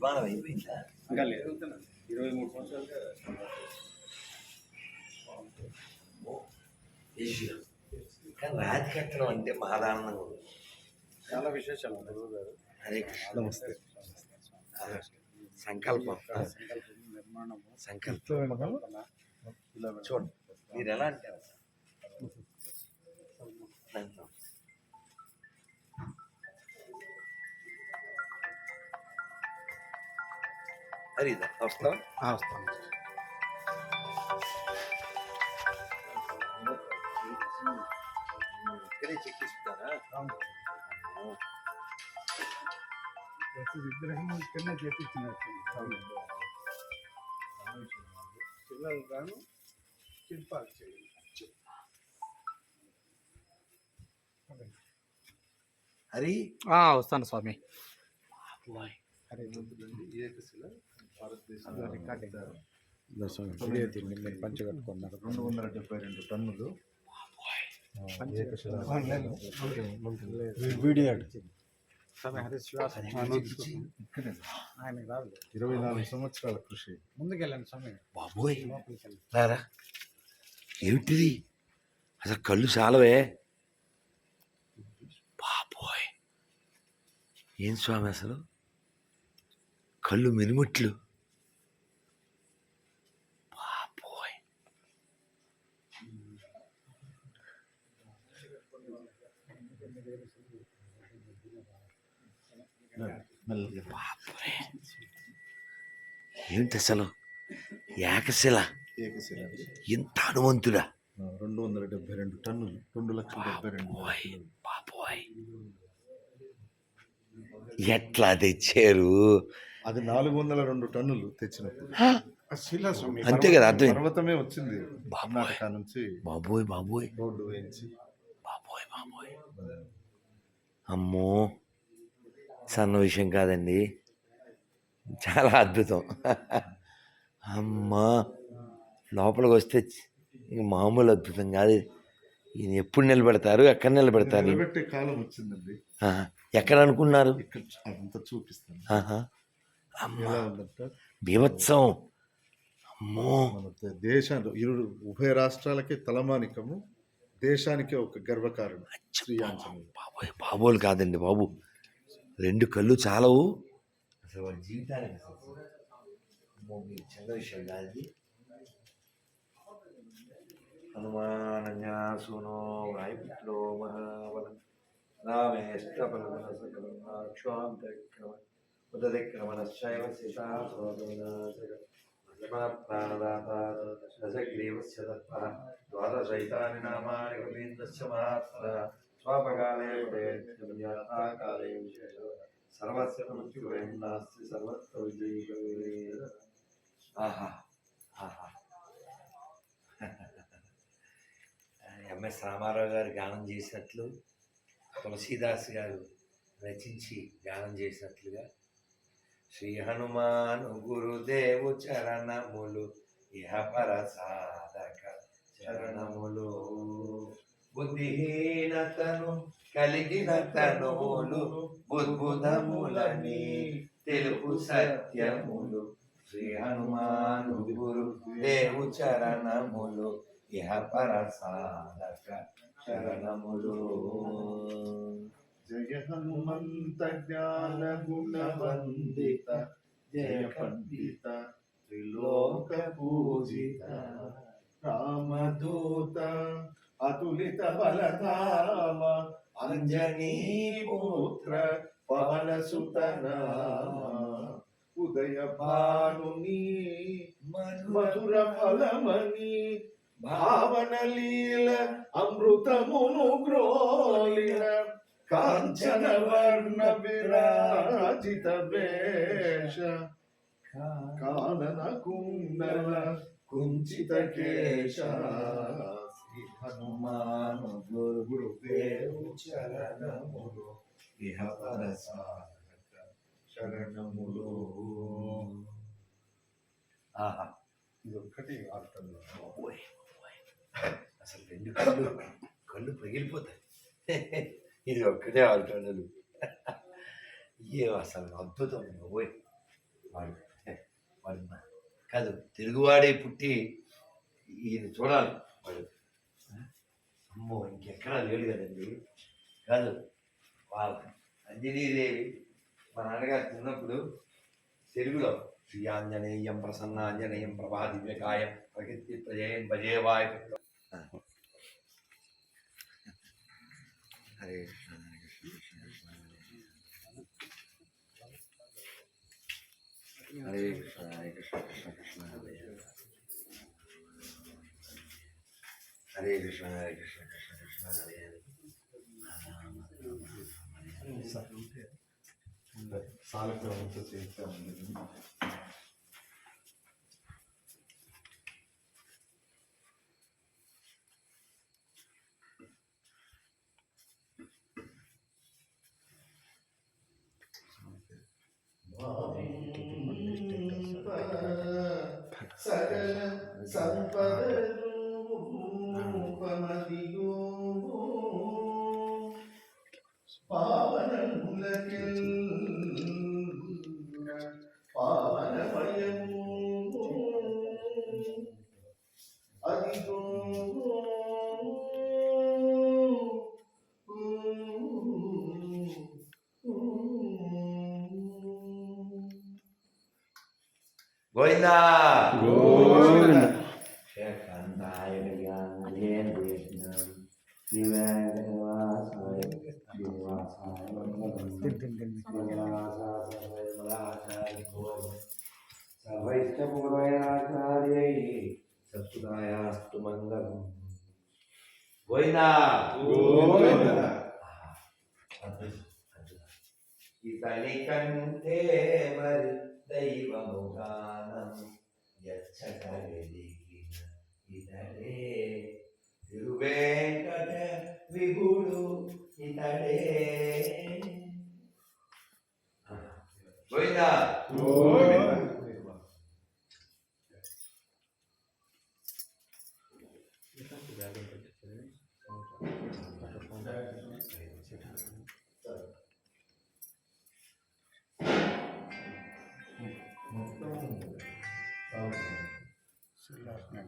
అభిమానం అయిపోయిందా? ఇంకా లేదు. ఇరవై మూడు సంవత్సరాలుగా కానీ రాతి కట్టడం అంటే మహాదానందంగా ఉంది. చాలా విశేషాలు గురువు గారు. హరే కృష్ణ. నమస్తే. ఆ, సంకల్పం సంకల్పం. చూడండి. మీరు ఎలా అంటారు? ఇదా వస్తాం వస్తాను ఇక్కడే చెక్కిస్తారా ప్రతి విగ్రహం ఇక్కడనే చేపించినట్టు పిల్లలు గాను శిల్పాలు చేయాలి హరి వస్తాను స్వామి హరే రెండు వందల డెబ్బై రెండు టన్నులు వీడియో ఇరవై నాలుగు సంవత్సరాల కృషి. ముందుకెళ్ళండి బాబోయ్. రారా. ఏమిటిది? అసలు కళ్ళు చాలవే. బాబోయ్. ఏం స్వామి అసలు? కళ్ళు మినుముట్లు ఏమిటి అసలు? ఏకశిల. ఏకశిల. ఇంత హనుమంతుడా? రెండు వందల డెబ్బై రెండు టన్నులు. రెండు లక్షల డెబ్బై రెండు బాబోయ్. ఎట్లా తెచ్చారు అది నాలుగు వందల రెండు టన్నులు తెచ్చినప్పుడు. ఆ శిలా స్వామి అంతే కదా అర్థం పర్వతమే వచ్చింది. కర్ణాటక నుంచి బాబోయ్ బాబోయ్. రోడ్డు వేయించి. బాబోయ్ బాబోయ్. అమ్మో. సన్న విషయం కాదండి. చాలా అద్భుతం. అమ్మా లోపలికి వస్తే ఇంక మామూలు అద్భుతం కాదు. ఈయన ఎప్పుడు నిలబెడతారు ఎక్కడ నిలబెడతారు? నిలబెట్టే కాలం వచ్చిందండి. ఎక్కడ అనుకున్నారు? ఇక్కడ అదంతా చూపిస్తాను. అమ్మా బీభత్సం. అమ్మో. దేశాలు ఇరు ఉభయ రాష్ట్రాలకే తలమానికము. దేశానికే ఒక గర్వకారణం. బాబోయ్ బాబోలు కాదండి బాబు. రెండు కళ్ళు చాలవు. అసలు వాడి జీవితానికి అసలు అమ్మో, మీకు చిన్న విషయం కాదు. హనుమానంజనాసునో వాయుపుత్రో మహాబలం రామేష్టపలమనసకలక్షాంతక్రమ ఉదదిక్రమణశ్చైవ సీతాసోదనాశకమాత్రాణదాతారసగ్రీవస్య ద్వాదశైతాని నామాని కవీంద్రస్య మహాత్మ స్వాపకాలే ప్రయత్నకాలే విశేష. సర్వస్య మృత్యుభయం నాస్తి సర్వత్ర విజయీ ఆహా ఆహా. ఎంఎస్ రామారావు గారు గానం చేసినట్లు తులసీదాస్ గారు రచించి గానం చేసినట్లుగా శ్రీ హనుమాను గురుదేవు చరణములు ఇహ పర సాధక చరణములు. బుద్ధిహీనతను కలిగిన తనువులు బుద్భుతములని తెలుపు సత్యములు. శ్రీ హనుమాను గురు దేవు చరణములు ఇహ పర సాధక చరణములు. జయ హనుమంత జ్ఞాన గుణ వందిత జయ పండిత త్రిలోక పూజిత రామదూత. అతులిత బలతామ అంజనీ పుత్ర పవన ఉదయ భానుని మధుర ఫలమని భావన లీల అమృతమును గ్రోలిన కాంచన వర్ణ విరాజిత వేష. కానన కుండల కుంచిత కేశ. హనుమాను గురు చరణములు ఇహ పరసాగత శరణములు. ఆహా ఇది ఒక్కటి ఆడుతుంది అసలు రెండు కళ్ళు కళ్ళు పగిలిపోతాయి. ఇది ఒక్కటే ఆడుతున్నాడు ఏ అసలు అద్భుతం. ఓయ్ వాడు వాడు కాదు తెలుగువాడే పుట్టి ఈయన చూడాలి. వాడు అమ్మో ఇంకెక్కడా లేడు కదండి. కాదు వాళ్ళ అంజనీదేవి మా నాన్నగారు చిన్నప్పుడు తెలుగులో శ్రీ ఆంజనేయం ప్రసన్న ఆంజనేయం ప్రభా దివ్యకాయ ప్రకృతి ప్రజయం భజేవాయ హరే కృష్ణ హరే కృష్ణ కృష్ణ కృష్ణ హరే కృష్ణ. హరే కృష్ణ కృష్ణ కృష్ణ హరే హరే కృష్ణ హరే కృష్ణ హరే హరే సాలగ్రామంతో చేస్తాము సత్సుదాయాస్తు మంగళం. గోవిందా. ఇతని కంటే మరి దైవము గానం ఎచ్చగలిగిన ఇతడే. తిరువేంకట విభుడు ఇతడే. గోవిందా గోవిందా.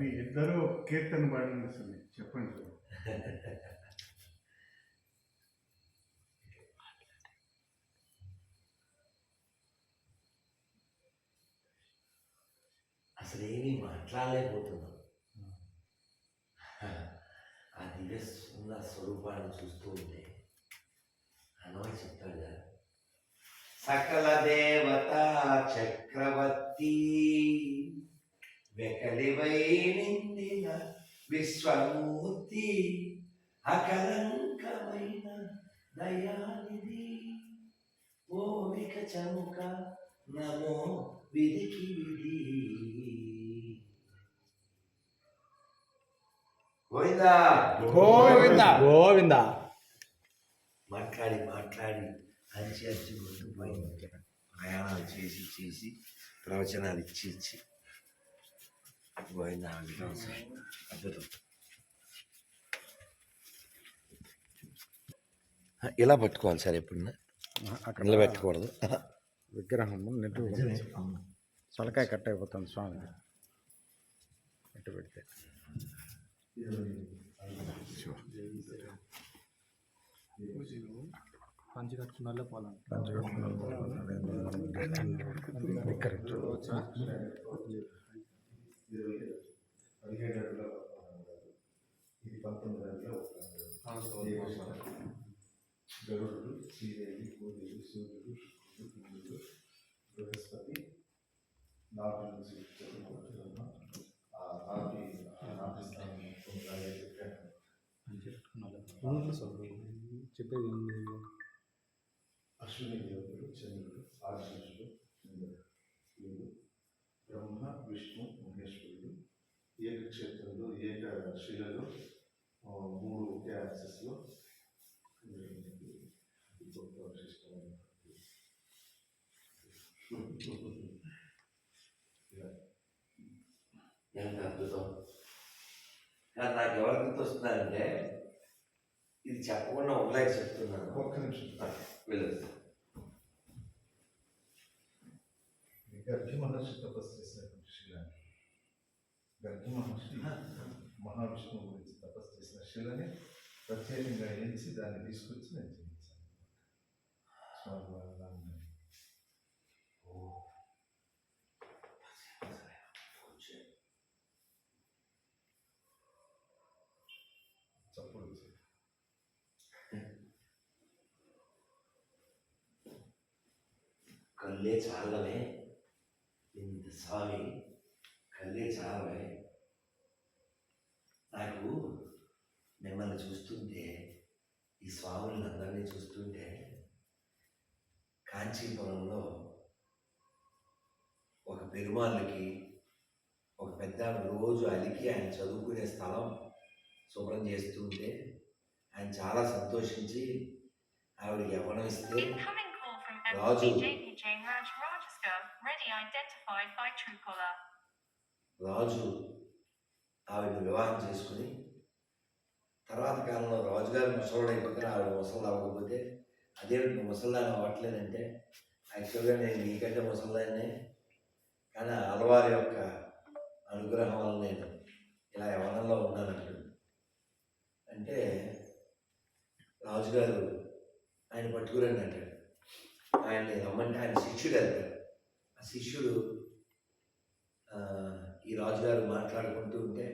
మీ ఇద్దరు కీర్తన పాడండి స్వామి. చెప్పండి సార్ అసలు ఏమీ మాట్లాడలేకపోతున్నాం. ఆ దివ్య సుందర స్వరూపాన్ని చూస్తూ ఉంటే అనవ చెప్తాడు సకల దేవత చక్రవర్తి వెకలివై నిండిన విశ్వమూర్తి అకలంకమైన దయానిధి. ఓమిక చముక నమో విధికి విధి. గోవిందా. గోవిందా. గోవిందా. మాట్లాడి మాట్లాడి. అంచి అంచి గుర్తుపోయింది ప్రయాణాలు చేసి చేసి ప్రవచనాలు ఇచ్చి ఇచ్చి. గోవిందా అద్భుతం. సార్. అద్భుతం ఇలా పట్టుకోవాలి సార్ ఎప్పుడన్నా అక్కడ నిలబెట్టకూడదు. విగ్రహం నెట్టు తలకాయ కట్ అయిపోతుంది స్వామి. నెట్టు పెడితే. పంచి కట్టుకున్న ఇక్కడ. పదిహేడు సూర్యుడు సూర్యుడు శుక్రుడు బృహస్పతి నాటి నుంచి చతుర్ముఖ ఆ నాటి ఆ నాటి స్థానం తొమ్మిది చెప్పాను. ఎంత అద్భుతం కానీ నాకు ఎవరు గుర్తొస్తున్నారంటే ఇది చెప్పకుండా ఒకలాగ చెప్తున్నాను. ఒక్క నిమిషం. వెళ్ళదు గర్గి మహర్షి తపస్సు చేసినటువంటి శిలని గర్గి మహర్షి మహావిష్ణువు గురించి తపస్సు చేసిన శిలని ప్రత్యేకంగా ఎంచి దాన్ని తీసుకొచ్చి నేను చేయించాను. స్వామివారి నామమున. చప్పుడు చేయి. కళ్ళే చాలవే. ఇంత స్వామి కళ్ళే చాలవే. నాకు మిమ్మల్ని చూస్తుంటే ఈ స్వాములను అందరినీ చూస్తుంటే కాంచీపురంలో ఒక పెరుమాళ్ళకి ఒక పెద్ద రోజు అలికి ఆయన చదువుకునే స్థలం శుభ్రం చేస్తుంటే ఆయన చాలా సంతోషించి ఆవిడ యవ్వనం ఇస్తే Incoming DJ Raj Rajasthan, ready identified by Truecaller. రాజు ఆవిడని వివాహం చేసుకుని తర్వాత కాలంలో రాజుగారు ముసలోడు అయిపోతే ఆవిడ ముసలు అవ్వకపోతే అదే నువ్వు అవ్వట్లేదంటే యాక్చువల్గా నేను నీకంటే ముసలిదాన్నే. కానీ అలవారి యొక్క అనుగ్రహం వల్ల నేను ఇలా యవనంలో ఉన్నానంటు అంటే రాజుగారు ఆయన పట్టుకురండి అంటాడు. ఆయన్ని రమ్మంటే ఆయన శిష్యుడు వెళ్తాడు ఆ శిష్యుడు ఈ రాజుగారు మాట్లాడుకుంటూ ఉంటే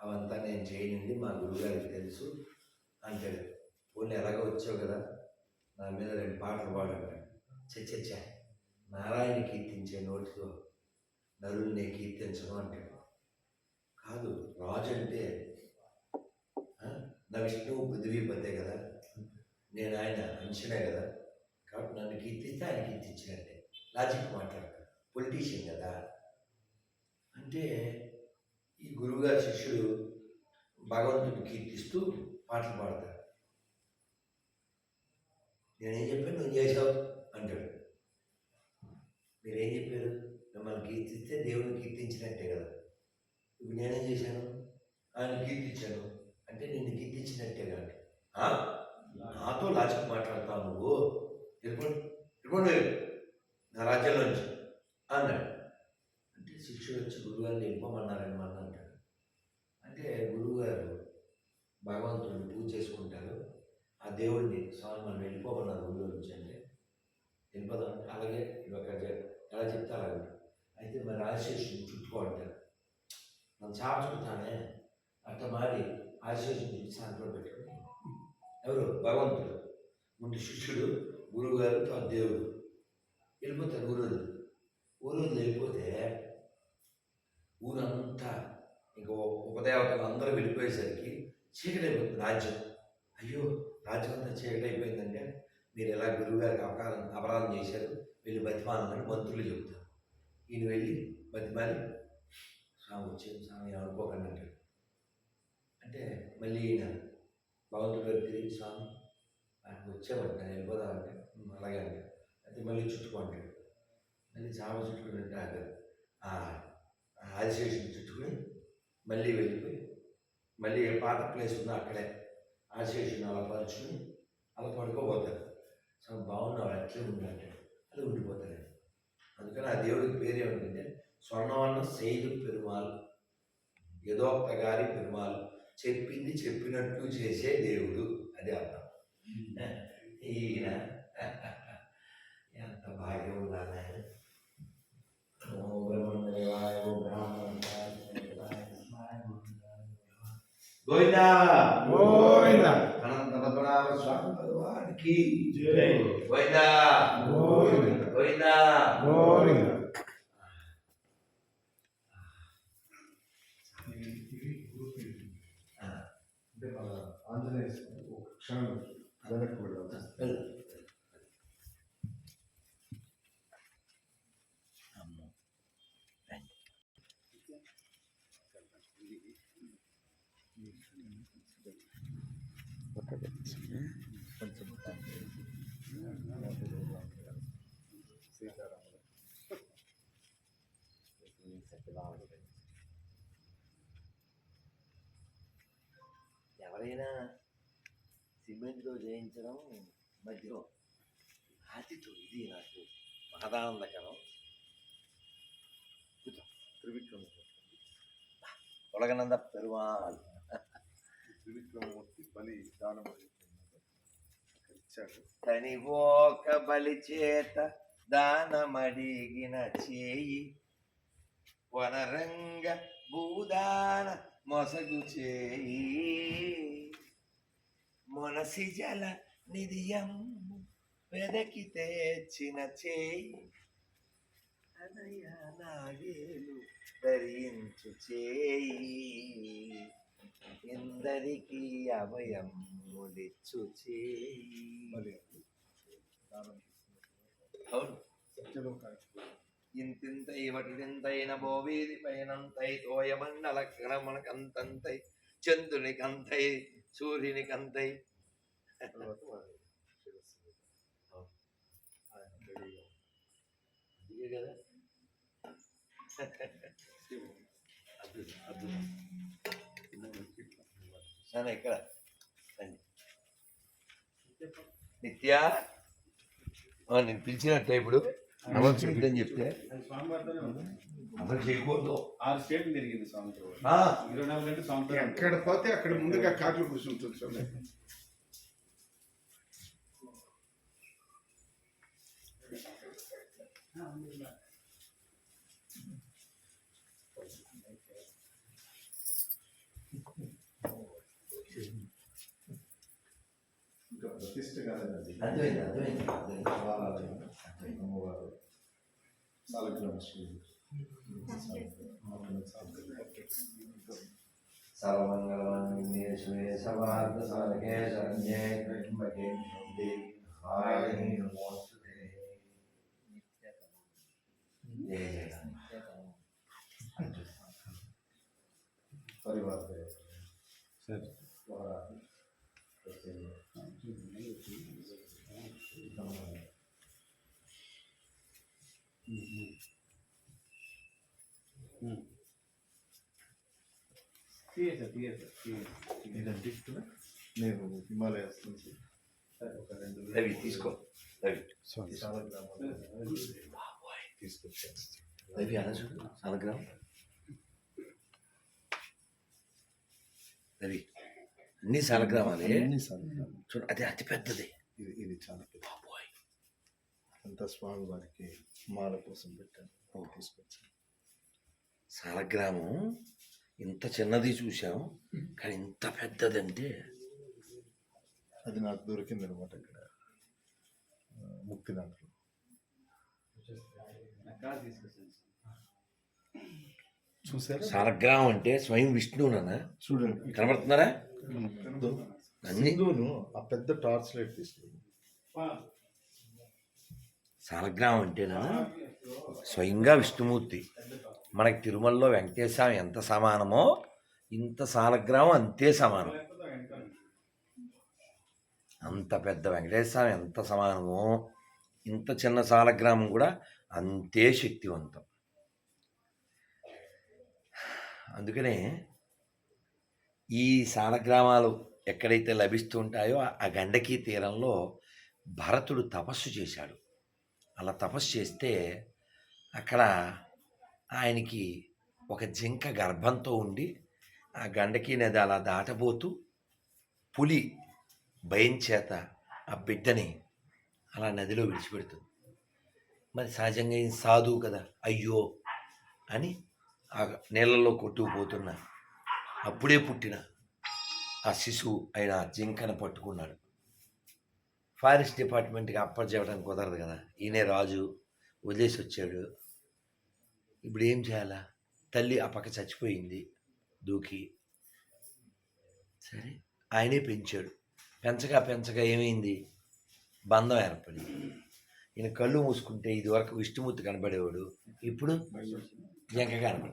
అవంతా నేను చేయనండి మా గురుగారికి తెలుసు అంటాడు. పోనీ ఎలాగో వచ్చావు కదా నా మీద రెండు పాటలు పాడంటాడు చచ్చచ్చా నారాయణ కీర్తించే నోటితో నరుణ్ణి కీర్తించను అంటాడు. కాదు రాజు అంటే నా విష్ణువు పృథ్వీపతే కదా నేను ఆయన అంశనే కదా కాబట్టి నన్ను కీర్తిస్తే ఆయన కీర్తించినట్టే లాజిక్ మాట్లాడతాడు పొలిటీషియన్ కదా. అంటే ఈ గురువుగారి శిష్యుడు భగవంతుడిని కీర్తిస్తూ పాటలు పాడతాడు. నేనేం చెప్పాను? నువ్వు చేసావు అంటాడు. మీరేం చెప్పారు? మిమ్మల్ని కీర్తిస్తే దేవుని కీర్తించినట్టే కదా. ఇప్పుడు నేనేం చేశాను? ఆయన కీర్తించాను. అంటే నిన్ను కీర్తించినట్టే కాదు నాతో లాజిక్ మాట్లాడతావు నువ్వు? వెళ్ళిపోండి వెళ్ళిపోండి మీరు. నా రాజ్యంలో నుంచి. అన్నాడు. అంటే శిష్యుడు వచ్చి గురువుగారిని వెళ్ళిపోమన్నారని మన అంటాడు. అంటే గురువుగారు భగవంతుడిని పూజ చేసుకుంటారు. ఆ దేవుడిని స్వామి మనం వెళ్ళిపోమన్నారు ఊళ్ళో నుంచి అంటే వెళ్ళిపోదాం. అలాగే ఒక ఎలా చెప్తే అలాగే అయితే మరి ఆశేషుని చుట్టుకో అంటారు. నన్ను చాప అట్ట మారి ఆశేషుని చుట్టి పెట్టుకుని ఎవరు? భగవంతుడు. ముందు శిష్యుడు గురువుగారు తర్వాత దేవుడు. వెళ్ళిపోతారు ఊరోజు ఊరోజు వెళ్ళిపోతే ఊరంతా ఇంక ఉపదేవతలు అందరూ వెళ్ళిపోయేసరికి చీకటి అయిపోతుంది రాజ్యం. అయ్యో రాజ్యం అంతా చీకటి అయిపోయిందంటే మీరు ఎలా గురువుగారికి అపకారం అపరాధం చేశారు? వెళ్ళి బతిమాలని మంత్రులు చెబుతారు ఈయన వెళ్ళి బతిమాలి. స్వామి వచ్చేది స్వామి అనుకోకండి అంటాడు. అంటే మళ్ళీ ఈయన భగవంతుడు గారు తిరిగి స్వామి నాకు వచ్చామంటే నేను వెళ్ళిపోదామంటే అలాగే అంటే అయితే మళ్ళీ చుట్టుకుంటాడు మళ్ళీ చుట్టుకుంటే ఆగారు ఆ ఆదిశేషుని చుట్టుకుని మళ్ళీ వెళ్ళిపోయి మళ్ళీ ఏ పాత ప్లేస్ ఉందో అక్కడే ఆదిశేషుని అలా పరుచుకుని అలా పడుకోబోతారు. సో బాగున్నావు అట్లే ఉండంటే అలా ఉండిపోతారు. అందుకని ఆ దేవుడికి పేరు ఏమిటంటే స్వర్ణవర్ణ శైలు పెరుమాల్ యథోక్త గారి పెరుమాల్ చెప్పింది చెప్పినట్టు చేసే దేవుడు. అది అర్థం. ఈయన ఎంత భాగ్యం ఉండాలి ఆయన ఓం బ్రహ్మదేవాయ ఓం బ్రాహ్మణాయ గోవిందా గోవిందా. అనంత పద్మనాభ స్వామి భగవానికి జై. గోవిందా గోవిందా. గోవిందా గోవింద ఇవి ఇవి గురువు ఆ, అంటే మన ఆంజనేయ స్వామి ఒక క్షణం వెనక్కి వెళ్ళాలి సీతారాములు ఎవరైనా సిమెంట్తో చేయించడం మధ్యలో ఆతిథ్యం ఇది నాకు మహదానందకరం. కూర్చో. త్రివిక్రమ. తొలగనంద పెరుమాల్ త్రివిక్రమమూర్తి బలి దానం ఇచ్చాడు తనివోక బలి చేత దానమడిగిన చేయి వనరంగ భూదాన మొసగు చేయి. మొనసి జల నిధియం వెదకి తెచ్చిన చేయి. అనయ నాగేలు ధరించు చేయి. ఎందరికీ అభయం సత్యలోకానికి ఇంతింతై వటిదింతైన భోవీది పైనంతై తోయమండల క్రమణకంతంతై చంద్రునికంతై సూర్యునికంతై. కదా. అద్భుతం అద్భుతం నాన్న ఇక్కడ. రండి. నిత్య? నేను పిలిచినట్టే ఇప్పుడు. అమలు చేయొద్దని చెప్తే. అమలు చేయకూడదు. ఆరు స్టేట్లు తిరిగింది స్వామితో ఆ, ఇరవై నాలుగు గంటలు స్వామితో ఎక్కడ పోతే అక్కడ ముందుగా కాట్లు కూర్చుంటుంది స్వామి. ఇంకా ಪ್ರತಿಷ್ಠೆಗಾದಲ್ಲಿ ಅದ್ವೈತ ಅದ್ವೈತ ಅದ್ವೈತ ಅಮ್ಮವಾರು ಸಾಲಗ್ರಾಮ ಶ್ರೀ ಸರ್ವಮಂಗಳಮಂಗಲೇ ಶಿವೇ ಸರ್ವಾರ್ಥ ಸಾಧಕೇ ಶರಣ್ಯೇ ತ್ರ್ಯಂಬಕೆ ದೇವಾಯೇ ನಮೋಸ್ತುತೇ ಜಯ ಜಯ ಪರಿವಾರ ಸರಿ ఇక్కడ నేను హిమాలయాస్ నుంచి ఒక రెండు రవి తీసుకో. రవి. సాలగ్రామాలు తీసుకొచ్చాను. రవి అలా చూడు సాలగ్రామ్. రవి అన్ని సాలగ్రామాలే. అన్ని సాలగ్రామాలు. చూడు అది అతి పెద్దది. ఇది ఇది చాలా పెద్ద. బాబోయ్. అంతా స్వామి వారికి మాల కోసం పెట్టాను. తీసుకొచ్చాను. సాలగ్రామం ఇంత చిన్నది చూసాం కానీ ఇంత పెద్దదంటే అది నాకు దొరికింది అనమాట ఇక్కడ ముక్తినాథ్లో చూసారా సాలగ్రామం అంటే స్వయం విష్ణువునా చూడండి. కనబడుతున్నారా? అన్ని. సింధును ఆ పెద్ద టార్చ్ లైట్ తీసుకుంది సాలగ్రామం అంటేనా? స్వయంగా విష్ణుమూర్తి. మనకి తిరుమలలో వెంకటేశ్వర ఎంత సమానమో ఇంత సాలగ్రామం అంతే సమానం. అంత పెద్ద వెంకటేశ్వర ఎంత సమానమో ఇంత చిన్న సాలగ్రామం కూడా అంతే శక్తివంతం. అందుకనే ఈ సాలగ్రామాలు ఎక్కడైతే లభిస్తూ ఉంటాయో ఆ- ఆ గండకీ తీరంలో భరతుడు తపస్సు చేశాడు. అలా తపస్సు చేస్తే అక్కడ ఆయనకి ఒక జింక గర్భంతో ఉండి ఆ గండకి నది అలా దాటబోతూ పులి భయం చేత ఆ బిడ్డని అలా నదిలో విడిచిపెడుతుంది. మరి సహజంగా ఏం సాధువు కదా? అయ్యో! అని ఆ నీళ్ళలో కొట్టుకుపోతున్న అప్పుడే పుట్టిన ఆ శిశువు ఆయన ఆ జింకను పట్టుకున్నాడు. ఫారెస్ట్ డిపార్ట్మెంట్కి అప్పచెప్పడానికి కుదరదు కదా? ఈయనే రాజు వదిలేసి వచ్చాడు ఇప్పుడు ఏం చేయాలా? తల్లి ఆ పక్క చచ్చిపోయింది దూకి. సరే. ఆయనే పెంచాడు. పెంచగా పెంచగా ఏమైంది? బంధం ఏర్పడింది. ఈయన కళ్ళు మూసుకుంటే ఇది వరకు విష్ణుమూర్తి కనబడేవాడు. ఇప్పుడు జంక కనబడి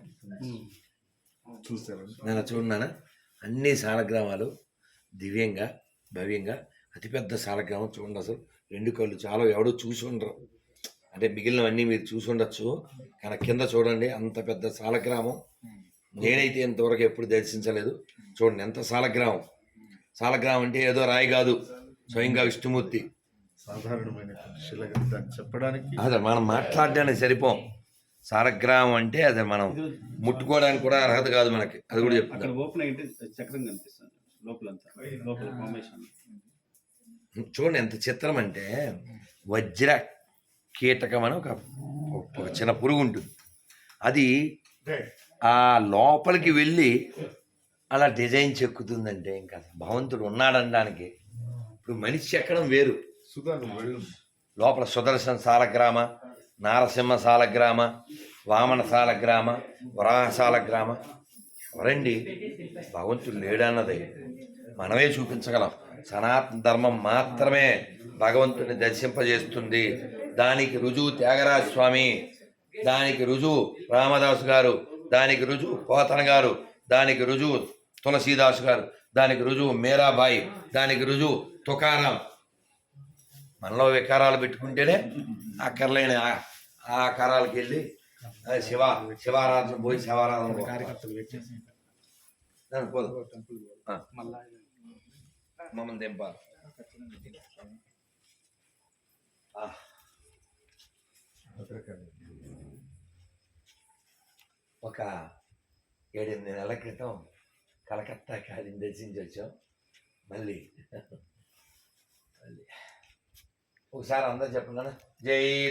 నేను చూడన్నానా? అన్ని సాలగ్రామాలు దివ్యంగా భవ్యంగా అతిపెద్ద సాలగ్రామం చూడండి అసలు. రెండు కళ్ళు చాలా ఎవడో చూసి ఉండరు. అంటే మిగిలినవన్నీ మీరు చూసి ఉండొచ్చు కానీ కింద చూడండి అంత పెద్ద సాలగ్రామం. నేనైతే ఇంతవరకు ఎప్పుడు దర్శించలేదు. చూడండి ఎంత సాలగ్రామం. సాలగ్రామం అంటే ఏదో రాయి కాదు. స్వయంగా విష్ణుమూర్తి. సాధారణమైన చెప్పడానికి అదే మనం మాట్లాడడానికి సరిపోం. సాలగ్రామం అంటే అది మనం ముట్టుకోవడానికి కూడా అర్హత కాదు మనకి. అది కూడా అక్కడ చెప్తాను ఓపెన్ అయితే చక్రం కనిపిస్తుంది. లోపల చూడండి ఎంత చిత్రం అంటే వజ్ర కీటకం అని ఒక ఒక చిన్న పురుగు ఉంటుంది. అది ఆ లోపలికి వెళ్ళి అలా డిజైన్ చెక్కుతుందంటే ఇంకా భగవంతుడు ఉన్నాడనడానికి ఇప్పుడు మనిషి ఎక్కడం వేరు. లోపల సుదర్శన సాలగ్రామ నారసింహ సాలగ్రామ వామన సాలగ్రామ వరాహ సాలగ్రామ. ఎవరండి? భగవంతుడు లేడన్నది మనమే చూపించగలం. సనాతన ధర్మం మాత్రమే భగవంతుని దర్శింపజేస్తుంది. దానికి రుజువు త్యాగరాజ స్వామి దానికి రుజువు రామదాసు గారు దానికి రుజువు పోతన గారు దానికి రుజువు తులసీదాసు గారు దానికి రుజువు మీరాబాయి దానికి రుజువు తుకారాం. మనలో వికారాలు పెట్టుకుంటేనే అక్కర్లేని ఆ- ఆకారాలకు వెళ్ళి శివ శివారాధన పోయి శివారాధన. మమ్మల్ని దింపాలి. ఆ. ఒక ఏడెనిమిది నెలల క్రితం కలకత్తా కాడిని దర్శించి వచ్చాం. మళ్ళీ మళ్ళీ. ఒకసారి అందరూ చెప్పండి జై